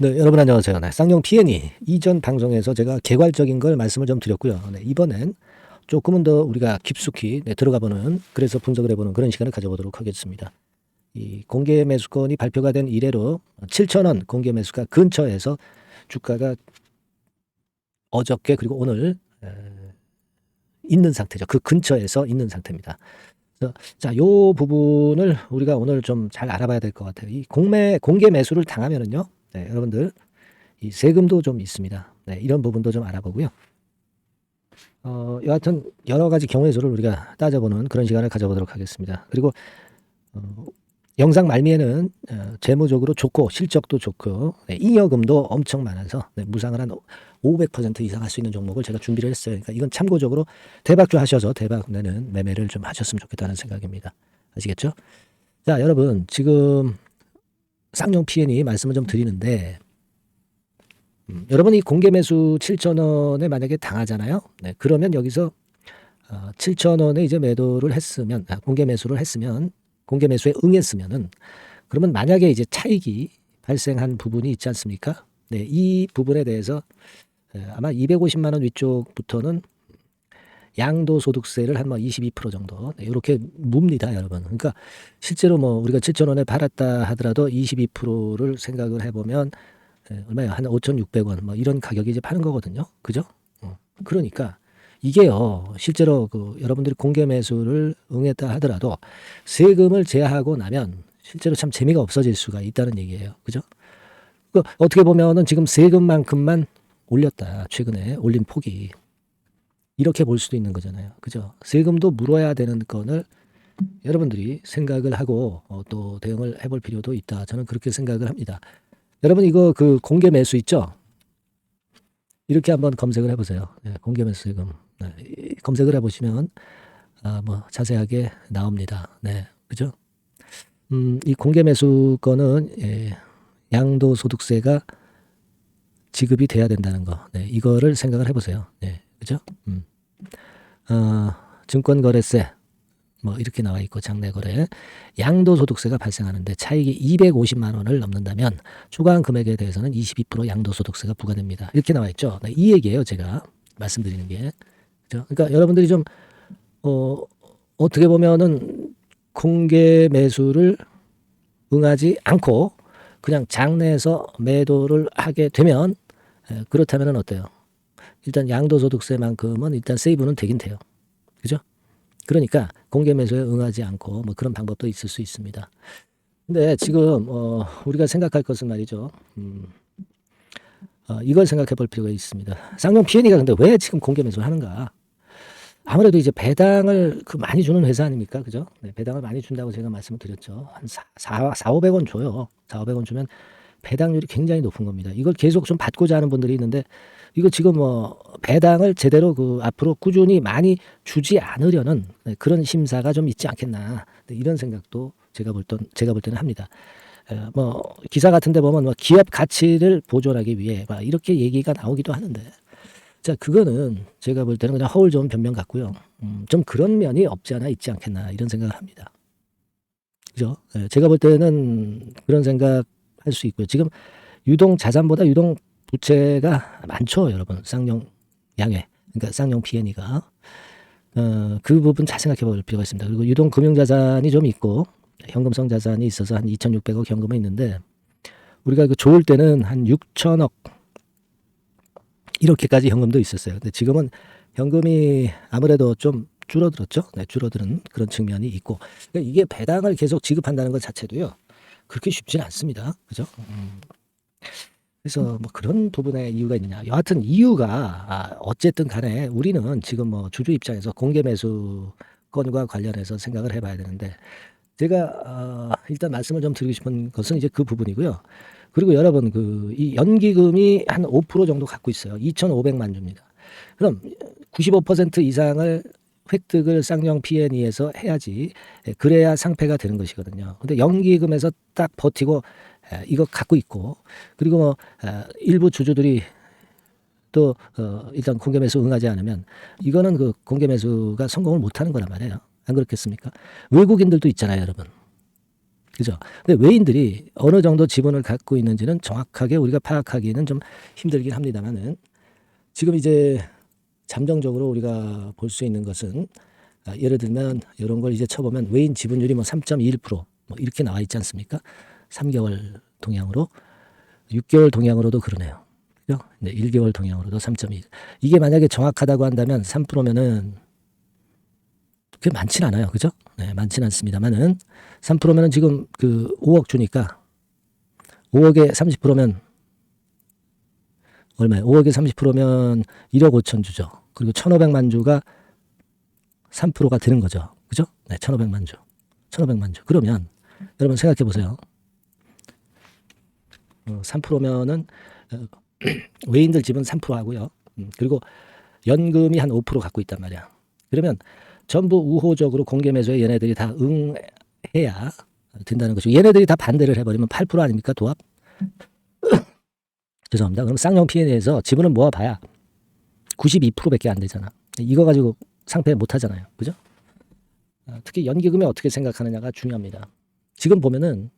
네, 여러분 안녕하세요. 네, 쌍용 PN이 이전 방송에서 제가 개괄적인 걸 말씀을 좀 드렸고요. 네, 이번엔 조금은 더 우리가 깊숙이 네, 들어가 보는 그래서 분석을 해보는 그런 시간을 가져보도록 하겠습니다. 이 공개 매수건이 발표가 된 이래로 7천 원 공개 매수가 근처에서 주가가 어저께 그리고 오늘 에, 있는 상태죠. 그 근처에서 있는 상태입니다. 자, 요 부분을 우리가 오늘 좀 잘 알아봐야 될 것 같아요. 이 공매 공개 매수를 당하면은요. 네, 여러분들 이 세금도 좀 있습니다. 네, 이런 부분도 좀 알아보고요. 어, 여하튼 여러 가지 경우의 수를 우리가 따져보는 그런 시간을 가져보도록 하겠습니다. 그리고 어, 영상 말미에는 어, 재무적으로 좋고 실적도 좋고 네, 잉여금도 엄청 많아서 네, 무상을 한 500% 이상 할 수 있는 종목을 제가 준비를 했어요. 그러니까 이건 참고적으로 대박주 하셔서 대박 내는 매매를 좀 하셨으면 좋겠다는 생각입니다. 아시겠죠? 자, 여러분 지금 쌍용 PN이 말씀을 좀 드리는데 음, 여러분 이 공개 매수 7,000원에 만약에 당하잖아요. 네, 그러면 여기서 어, 7,000원에 이제 매도를 했으면 아, 공개 매수를 했으면 공개 매수에 응했으면은 그러면 만약에 이제 차익이 발생한 부분이 있지 않습니까? 네, 이 부분에 대해서 에, 아마 250만 원 위쪽부터는 양도소득세를 한 뭐 22% 정도 네, 이렇게 묵니다 여러분. 그러니까 실제로 뭐 우리가 7천 원에 팔았다 하더라도 22%를 생각을 해보면 에, 얼마예요? 한 5,600원 뭐 이런 가격이 이제 파는 거거든요. 그죠? 어. 그러니까 이게요 실제로 그 여러분들이 공개 매수를 응했다 하더라도 세금을 제하고 나면 실제로 참 재미가 없어질 수가 있다는 얘기예요. 그죠? 그 어떻게 보면은 지금 세금만큼만 올렸다 최근에 올린 폭이 이렇게 볼 수도 있는 거잖아요. 그죠? 세금도 물어야 되는 건을 여러분들이 생각을 하고 어, 또 대응을 해볼 필요도 있다. 저는 그렇게 생각을 합니다. 여러분 이거 그 공개 매수 있죠? 이렇게 한번 검색을 해보세요. 네, 공개 매수 세금 네, 이- 검색을 해보시면 아, 뭐 자세하게 나옵니다. 네, 그죠? 음, 이 공개 매수 건은 예, 양도소득세가 지급이 돼야 된다는 거. 네, 이거를 생각을 해보세요. 네, 그죠? 음. 어, 증권거래세 뭐 이렇게 나와 있고 장내거래 양도소득세가 발생하는데 차익이 250만 원을 넘는다면 추가한 금액에 대해서는 22% 양도소득세가 부과됩니다. 이렇게 나와 있죠. 네, 이 얘기예요. 제가 말씀드리는 게. 그죠? 그러니까 여러분들이 좀 어, 어떻게 보면은 공개 매수를 응하지 않고 그냥 장내에서 매도를 하게 되면 에, 그렇다면은 어때요? 일단 양도소득세만큼은 일단 세이브는 되긴 돼요. 그죠? 그러니까 공개 매수에 응하지 않고 뭐 그런 방법도 있을 수 있습니다. 근데 지금 어, 우리가 생각할 것은 말이죠. 음, 어, 이걸 생각해 볼 필요가 있습니다. 쌍용 PN이가 근데 왜 지금 공개 매수를 하는가? 아무래도 이제 배당을 그 많이 주는 회사 아닙니까? 그죠? 네, 배당을 많이 준다고 제가 말씀을 드렸죠. 한 4, 4, 4 500원 줘요. 4, 500원 주면 배당률이 굉장히 높은 겁니다. 이걸 계속 좀 받고자 하는 분들이 있는데 이거 지금 뭐 배당을 제대로 그 앞으로 꾸준히 많이 주지 않으려는 네, 그런 심사가 좀 있지 않겠나 네, 이런 생각도 제가 볼 땐, 제가 볼 때는 합니다. 에, 뭐 기사 같은데 보면 뭐 기업 가치를 보존하기 위해 막 이렇게 얘기가 나오기도 하는데 자 그거는 제가 볼 때는 그냥 허울 좋은 변명 같고요. 음, 좀 그런 면이 없지 않아 있지 않겠나 이런 생각을 합니다. 그죠? 예, 제가 볼 때는 그런 생각 할 수 있고요. 지금 유동 자산보다 유동 부채가 많죠, 여러분. 쌍용 양회. 그러니까 쌍용 PN이가. 어, 그 부분 잘 생각해 볼 필요가 있습니다. 그리고 유동 금융 자산이 좀 있고 현금성 자산이 있어서 한 2,600억 현금은 있는데 우리가 그 좋을 때는 한 6천억 이렇게까지 현금도 있었어요. 근데 지금은 현금이 아무래도 좀 줄어들었죠. 네, 줄어드는 그런 측면이 있고 그러니까 이게 배당을 계속 지급한다는 것 자체도요. 그렇게 쉽지는 않습니다. 그죠? 음. 그래서 뭐 그런 부분에 이유가 있느냐. 여하튼 이유가 아, 어쨌든 간에 우리는 지금 뭐 주주 입장에서 공개 매수 건과 관련해서 생각을 해봐야 되는데 제가 어, 일단 말씀을 좀 드리고 싶은 것은 이제 그 부분이고요. 그리고 여러분 그 이 연기금이 한 5% 정도 갖고 있어요. 2,500만 주입니다. 그럼 95% 이상을 획득을 쌍용 PNE에서 해야지 예, 그래야 상패가 되는 것이거든요. 근데 연기금에서 딱 버티고 에, 이거 갖고 있고 그리고 뭐 에, 일부 주주들이 또 어, 일단 공개 매수 응하지 않으면 이거는 그 공개 매수가 성공을 못하는 거란 말이에요. 안 그렇겠습니까? 외국인들도 있잖아요, 여러분. 그죠? 근데 외인들이 어느 정도 지분을 갖고 있는지는 정확하게 우리가 파악하기는 좀 힘들긴 합니다만은 지금 이제 잠정적으로 우리가 볼 수 있는 것은 아, 예를 들면 이런 걸 이제 쳐보면 외인 지분율이 뭐 3.21%뭐 이렇게 나와 있지 않습니까? 3개월 동향으로 6개월 동향으로도 그러네요. 그죠? 네, 1개월 동향으로도 3.1. 이게 만약에 정확하다고 한다면 3%면은 그게 많진 않아요. 그죠? 네, 많진 않습니다만은 3%면은 지금 그 5억 주니까 5억에 30%면 얼마예요? 5억에 30%면 1억 5천 주죠. 그리고 1,500만 주가 3%가 되는 거죠. 그죠? 네, 1,500만 주. 1,500만 주. 그러면 여러분 생각해 보세요. 어, 3%면은 어, 외인들 집은 3% 하고요. 음, 그리고 연금이 한 5% 갖고 있단 말이야. 그러면 전부 우호적으로 공개 매수에 얘네들이 다 응해야 된다는 거죠. 얘네들이 다 반대를 해버리면 8% 아닙니까 도합? 죄송합니다. 그럼 쌍용 P&E에서 지분을 모아봐야 92%밖에 안 되잖아. 이거 가지고 상패 못 하잖아요. 그죠? 아, 특히 연기금이 어떻게 생각하느냐가 중요합니다. 지금 보면은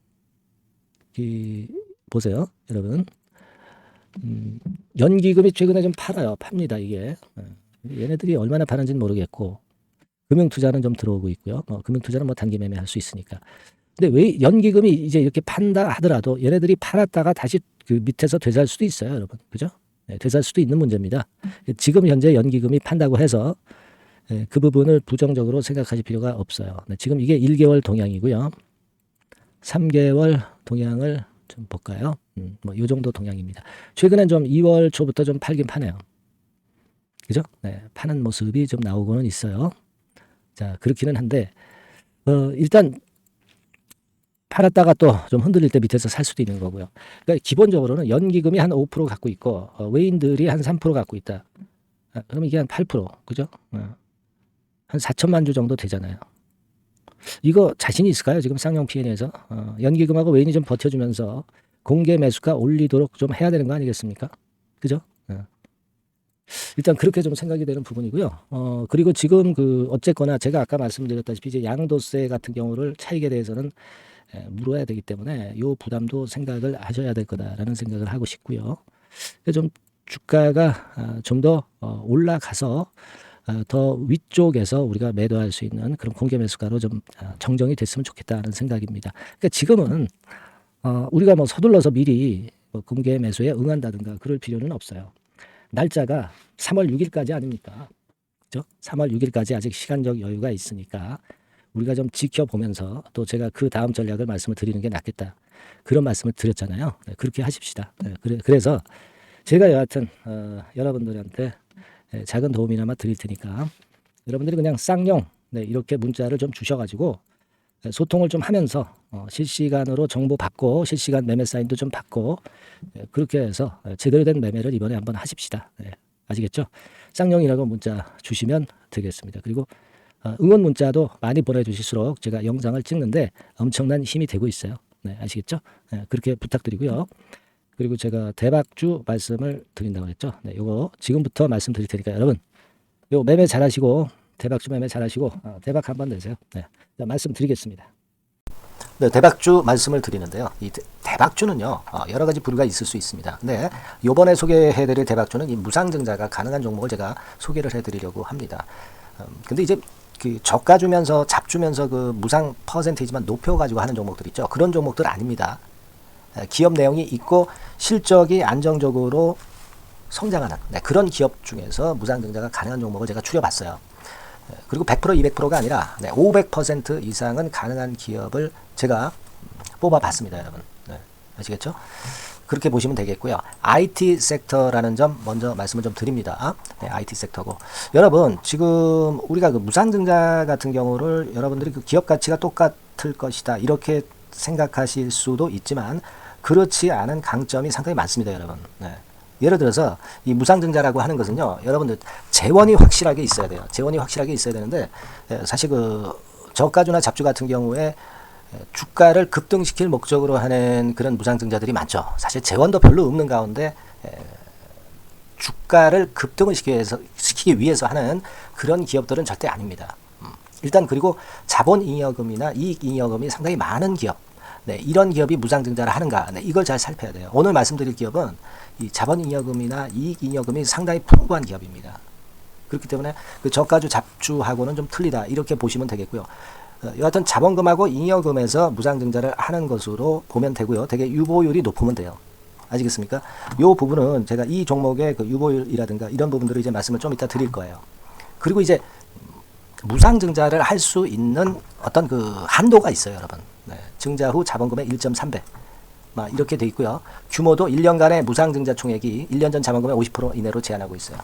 이 보세요, 여러분. 음, 연기금이 최근에 좀 팔아요. 팝니다 이게. 예. 얘네들이 얼마나 파는지는 모르겠고 금융 투자는 좀 들어오고 있고요. 어, 금융 투자는 뭐 단기 매매할 수 있으니까. 근데 왜 연기금이 이제 이렇게 판다 하더라도 얘네들이 팔았다가 다시 그 밑에서 되살 수도 있어요, 여러분. 그죠? 네, 되살 수도 있는 문제입니다. 지금 현재 연기금이 판다고 해서 예, 그 부분을 부정적으로 생각하실 필요가 없어요. 네, 지금 이게 1개월 동향이고요. 3개월 동향을 좀 볼까요? 음, 뭐이 정도 동향입니다. 최근엔 좀 2월 초부터 좀 팔긴 파네요. 그죠? 네, 파는 모습이 좀 나오고는 있어요. 자, 그렇기는 한데 어, 일단 팔았다가 또 좀 흔들릴 때 밑에서 살 수도 있는 거고요. 그러니까 기본적으로는 연기금이 한 5% 갖고 있고 어, 외인들이 한 3% 갖고 있다. 아, 그럼 이게 한 8%, 그죠? 어. 한 4천만 주 정도 되잖아요. 이거 자신이 있을까요? 지금 쌍용 PN에서 어, 연기금하고 외인이 좀 버텨주면서 공개 매수가 올리도록 좀 해야 되는 거 아니겠습니까? 그죠? 어. 일단 그렇게 좀 생각이 되는 부분이고요. 어, 그리고 지금 그 어쨌거나 제가 아까 말씀드렸다시피 이제 양도세 같은 경우를 차익에 대해서는 에, 물어야 되기 때문에 요 부담도 생각을 하셔야 될 거다라는 생각을 하고 싶고요. 좀 주가가 아, 좀더 어, 올라가서 아, 더 위쪽에서 우리가 매도할 수 있는 그런 공개 매수가로 좀 아, 정정이 됐으면 좋겠다는 생각입니다. 그러니까 지금은 어, 우리가 뭐 서둘러서 미리 뭐 공개 매수에 응한다든가 그럴 필요는 없어요. 날짜가 3월 6일까지 아닙니까? 그죠? 3월 6일까지 아직 시간적 여유가 있으니까 우리가 좀 지켜보면서 또 제가 그 다음 전략을 말씀을 드리는 게 낫겠다. 그런 말씀을 드렸잖아요. 네, 그렇게 하십시다. 네, 그래, 그래 서 제가 여하튼 어, 여러분들한테 예, 작은 도움이나마 드릴 테니까 여러분들이 그냥 쌍용 네, 이렇게 문자를 좀 주셔가지고 예, 소통을 좀 하면서 어, 실시간으로 정보 받고 실시간 매매 사인도 좀 받고 예, 그렇게 해서 예, 제대로 된 매매를 이번에 한번 하십시다. 예, 아시겠죠? 쌍용이라고 문자 주시면 되겠습니다. 그리고 어, 응원 문자도 많이 보내주실수록 제가 영상을 찍는데 엄청난 힘이 되고 있어요. 네, 아시겠죠? 네, 그렇게 부탁드리고요. 그리고 제가 대박주 말씀을 드린다고 했죠. 네, 요거 지금부터 말씀드릴 테니까 여러분 요 매매 잘하시고 대박주 매매 잘하시고 어, 대박 한번 내세요. 네, 자, 말씀드리겠습니다. 네, 대박주 말씀을 드리는데요. 이 대 박주는요 어, 여러 가지 부류가 있을 수 있습니다. 근데 요번에 소개해드릴 대박주는 이 무상증자가 가능한 종목을 제가 소개를 해드리려고 합니다. 음, 근데 이제 그 저가 주면서 잡 주면서 그 무상 퍼센테이지만 높여 가지고 하는 종목들 있죠. 그런 종목들 아닙니다. 기업 내용이 있고 실적이 안정적으로 성장하는 네, 그런 기업 중에서 무상증자가 가능한 종목을 제가 추려봤어요. 그리고 100% 200%가 아니라 네, 500% 이상은 가능한 기업을 제가 뽑아봤습니다, 여러분. 네, 아시겠죠? 그렇게 보시면 되겠고요. IT 섹터라는 점 먼저 말씀을 좀 드립니다. 네, IT 섹터고 여러분 지금 우리가 그 무상증자 같은 경우를 여러분들이 그 기업 가치가 똑같을 것이다 이렇게 생각하실 수도 있지만 그렇지 않은 강점이 상당히 많습니다, 여러분. 네. 예를 들어서 이 무상증자라고 하는 것은요, 여러분들 재원이 확실하게 있어야 돼요. 재원이 확실하게 있어야 되는데 예, 사실 그 저가주나 잡주 같은 경우에 주가를 급등시킬 목적으로 하는 그런 무상증자들이 많죠. 사실 재원도 별로 없는 가운데 주가를 급등을 위해서, 시키기 위해서 하는 그런 기업들은 절대 아닙니다. 음. 일단 그리고 자본잉여금이나 이익잉여금이 상당히 많은 기업 네, 이런 기업이 무상증자를 하는가? 네, 이걸 잘 살펴야 돼요. 오늘 말씀드릴 기업은 이 자본잉여금이나 이익잉여금이 상당히 풍부한 기업입니다. 그렇기 때문에 그 저가주 잡주하고는 좀 틀리다 이렇게 보시면 되겠고요. 어, 여하튼 자본금하고 잉여금에서 무상증자를 하는 것으로 보면 되고요. 되게 유보율이 높으면 돼요. 아시겠습니까? 요 부분은 제가 이 종목의 그 유보율이라든가 이런 부분들을 이제 말씀을 좀 이따 드릴 거예요. 그리고 이제 무상 증자를 할 수 있는 어떤 그 한도가 있어요, 여러분. 네, 증자 후 자본금의 1.3배. 막 이렇게 돼 있고요. 규모도 1년간의 무상 증자 총액이 1년 전 자본금의 50% 이내로 제한하고 있어요.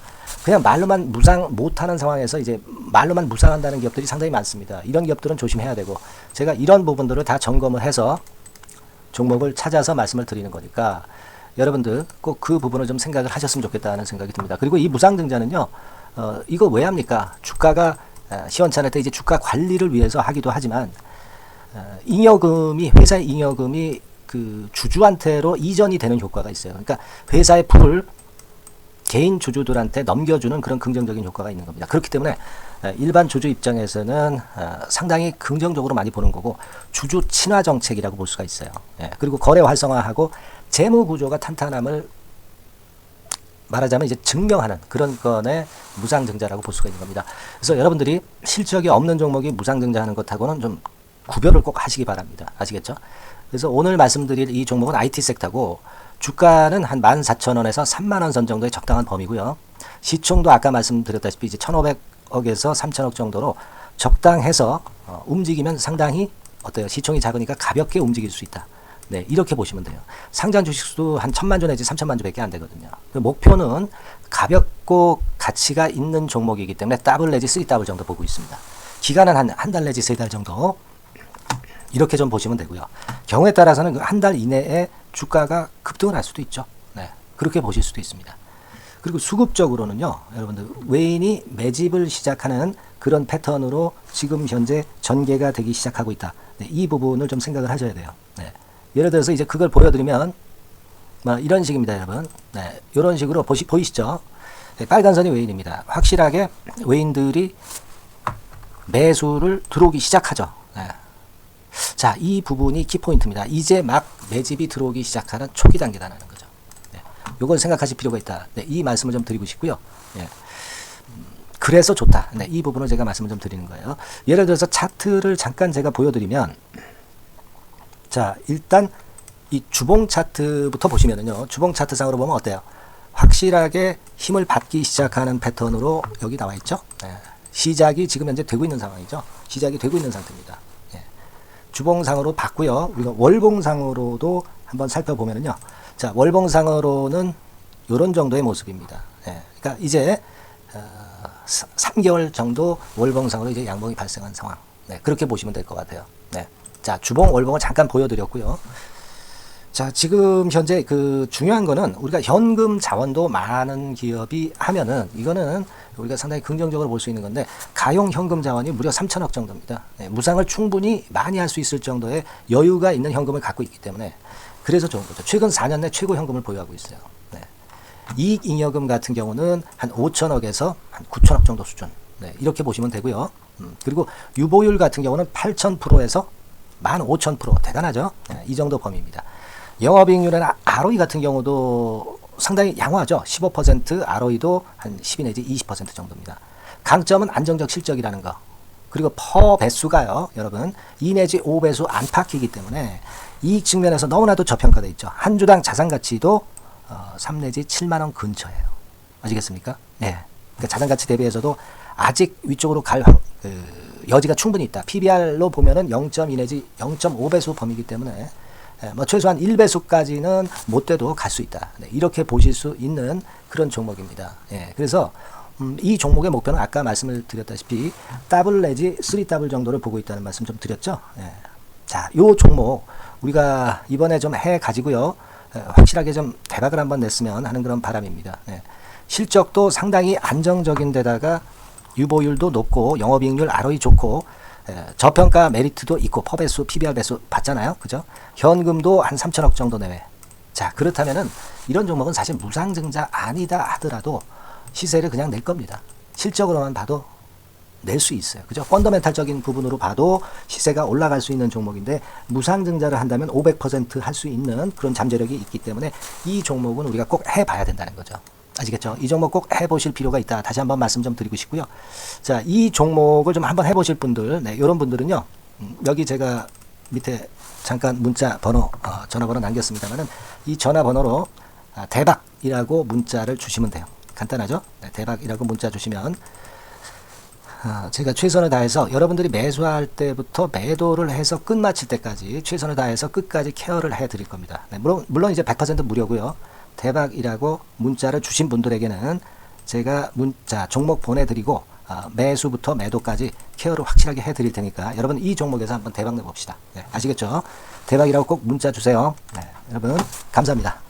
그냥 말로만 무상 못하는 상황에서 이제 말로만 무상한다는 기업들이 상당히 많습니다. 이런 기업들은 조심해야 되고 제가 이런 부분들을 다 점검을 해서 종목을 찾아서 말씀을 드리는 거니까 여러분들 꼭 그 부분을 좀 생각을 하셨으면 좋겠다는 생각이 듭니다. 그리고 이 무상 증자는요, 어, 이거 왜 합니까? 주가가 어, 시원찮을 때 이제 주가 관리를 위해서 하기도 하지만 어, 잉여금이 회사의 잉여금이 그 주주한테로 이전이 되는 효과가 있어요. 그러니까 회사의 풀을 개인 주주들한테 넘겨주는 그런 긍정적인 효과가 있는 겁니다. 그렇기 때문에 어, 일반 주주 입장에서는 어, 상당히 긍정적으로 많이 보는 거고 주주 친화 정책이라고 볼 수가 있어요. 예, 그리고 거래 활성화하고 재무 구조가 탄탄함을 말하자면 이제 증명하는 그런 건의 무상증자라고 볼 수가 있는 겁니다. 그래서 여러분들이 실적이 없는 종목이 무상증자하는 것하고는 좀 구별을 꼭 하시기 바랍니다. 아시겠죠? 그래서 오늘 말씀드릴 이 종목은 IT 섹터고 주가는 한 14,000원에서 3만 원 선 정도의 적당한 범위고요. 시총도 아까 말씀드렸다시피 이제 1,500억에서 3,000억 정도로 적당해서 어, 움직이면 상당히 어때요? 시총이 작으니까 가볍게 움직일 수 있다. 네, 이렇게 보시면 돼요. 상장 주식수도 한 천만 주 내지 삼천만 주밖에 안 되거든요. 그 목표는 가볍고 가치가 있는 종목이기 때문에 더블 내지 쓰리 더블 정도 보고 있습니다. 기간은 한 한 달 내지 세 달 정도 이렇게 좀 보시면 되고요. 경우에 따라서는 그한달 이내에 주가가 급등을 할 수도 있죠. 네, 그렇게 보실 수도 있습니다. 그리고 수급적으로는요, 여러분들 외인이 매집을 시작하는 그런 패턴으로 지금 현재 전개가 되기 시작하고 있다. 네, 이 부분을 좀 생각을 하셔야 돼요. 네. 예를 들어서 이제 그걸 보여드리면 뭐 이런 식입니다, 여러분. 네, 이런 식으로 보시 보이시죠? 네, 빨간 선이 외인입니다. 확실하게 외인들이 매수를 들어오기 시작하죠. 네. 자, 이 부분이 키포인트입니다. 이제 막 매집이 들어오기 시작하는 초기 단계다라는 거죠. 네. 요걸 생각하실 필요가 있다. 네, 이 말씀을 좀 드리고 싶고요. 예. 음, 그래서 좋다. 네, 이 부분을 제가 말씀을 좀 드리는 거예요. 예를 들어서 차트를 잠깐 제가 보여드리면, 자, 일단 이 주봉 차트부터 보시면은요, 주봉 차트상으로 보면 어때요? 확실하게 힘을 받기 시작하는 패턴으로 여기 나와 있죠? 네. 시작이 지금 현재 되고 있는 상황이죠. 시작이 되고 있는 상태입니다. 예. 주봉상으로 봤고요. 우리가 월봉상으로도 한번 살펴보면은요. 자, 월봉상으로는 이런 정도의 모습입니다. 예. 그러니까 이제 어, 3개월 정도 월봉상으로 이제 양봉이 발생한 상황. 네, 그렇게 보시면 될 것 같아요. 네. 자, 주봉, 월봉을 잠깐 보여드렸고요. 자, 지금 현재 그 중요한 거는 우리가 현금 자원도 많은 기업이 하면은 이거는 우리가 상당히 긍정적으로 볼 수 있는 건데 가용 현금 자원이 무려 3천억 정도입니다. 네, 무상을 충분히 많이 할 수 있을 정도의 여유가 있는 현금을 갖고 있기 때문에 그래서 좋은 거죠. 최근 4년 내 최고 현금을 보유하고 있어요. 네. 이익 잉여금 같은 경우는 한 5천억에서 한 9천억 정도 수준. 네, 이렇게 보시면 되고요. 음, 그리고 유보율 같은 경우는 8,000%에서 15,000% 대단하죠. 네, 이 정도 범위입니다. 영업이익률이나 ROE 같은 경우도 상당히 양호하죠. 15% ROE도 한 12 내지 20% 정도입니다. 강점은 안정적 실적이라는 거. 그리고 퍼 배수가요, 여러분 2 내지 5배수 안팎이기 때문에 이익 측면에서 너무나도 저평가돼 있죠. 한 주당 자산 가치도 어, 3 내지 7만 원 근처예요. 아시겠습니까? 네. 그러니까 자산 가치 대비해서도 아직 위쪽으로 갈 확- 그, 여지가 충분히 있다. PBR로 보면은 0.2 내지 0.5배수 범위이기 때문에 예, 뭐 최소한 1배수까지는 못 돼도 갈 수 있다. 네, 이렇게 보실 수 있는 그런 종목입니다. 예, 그래서 음, 이 종목의 목표는 아까 말씀을 드렸다시피 더블 내지 쓰리 더블 정도를 보고 있다는 말씀 좀 드렸죠. 예. 자, 요 종목 우리가 이번에 좀 해 가지고요. 예, 확실하게 좀 대박을 한번 냈으면 하는 그런 바람입니다. 예. 실적도 상당히 안정적인 데다가 유보율도 높고 영업이익률 ROE 좋고 예, 저평가 메리트도 있고 퍼배수, PBR 배수 봤잖아요. 그죠? 현금도 한 3천억 정도 내외. 자, 그렇다면은 이런 종목은 사실 무상증자 아니다 하더라도 시세를 그냥 낼 겁니다. 실적으로만 봐도 낼 수 있어요. 그죠? 펀더멘탈적인 부분으로 봐도 시세가 올라갈 수 있는 종목인데 무상증자를 한다면 500%할 수 있는 그런 잠재력이 있기 때문에 이 종목은 우리가 꼭 해봐야 된다는 거죠. 아시겠죠? 이 종목 꼭 해보실 필요가 있다. 다시 한번 말씀 좀 드리고 싶고요. 자, 이 종목을 좀 한번 해보실 분들, 네, 이런 분들은요. 음, 여기 제가 밑에 잠깐 문자 번호, 어, 전화번호 남겼습니다만은 이 전화번호로 아, 대박이라고 문자를 주시면 돼요. 간단하죠? 네, 대박이라고 문자 주시면 아, 제가 최선을 다해서 여러분들이 매수할 때부터 매도를 해서 끝마칠 때까지 최선을 다해서 끝까지 케어를 해 드릴 겁니다. 네, 물론, 물론 이제 100% 무료고요. 대박이라고 문자를 주신 분들에게는 제가 문자 종목 보내드리고 아, 매수부터 매도까지 케어를 확실하게 해 드릴 테니까 여러분 이 종목에서 한번 대박 내봅시다. 네, 아시겠죠? 대박이라고 꼭 문자 주세요. 네, 여러분 감사합니다.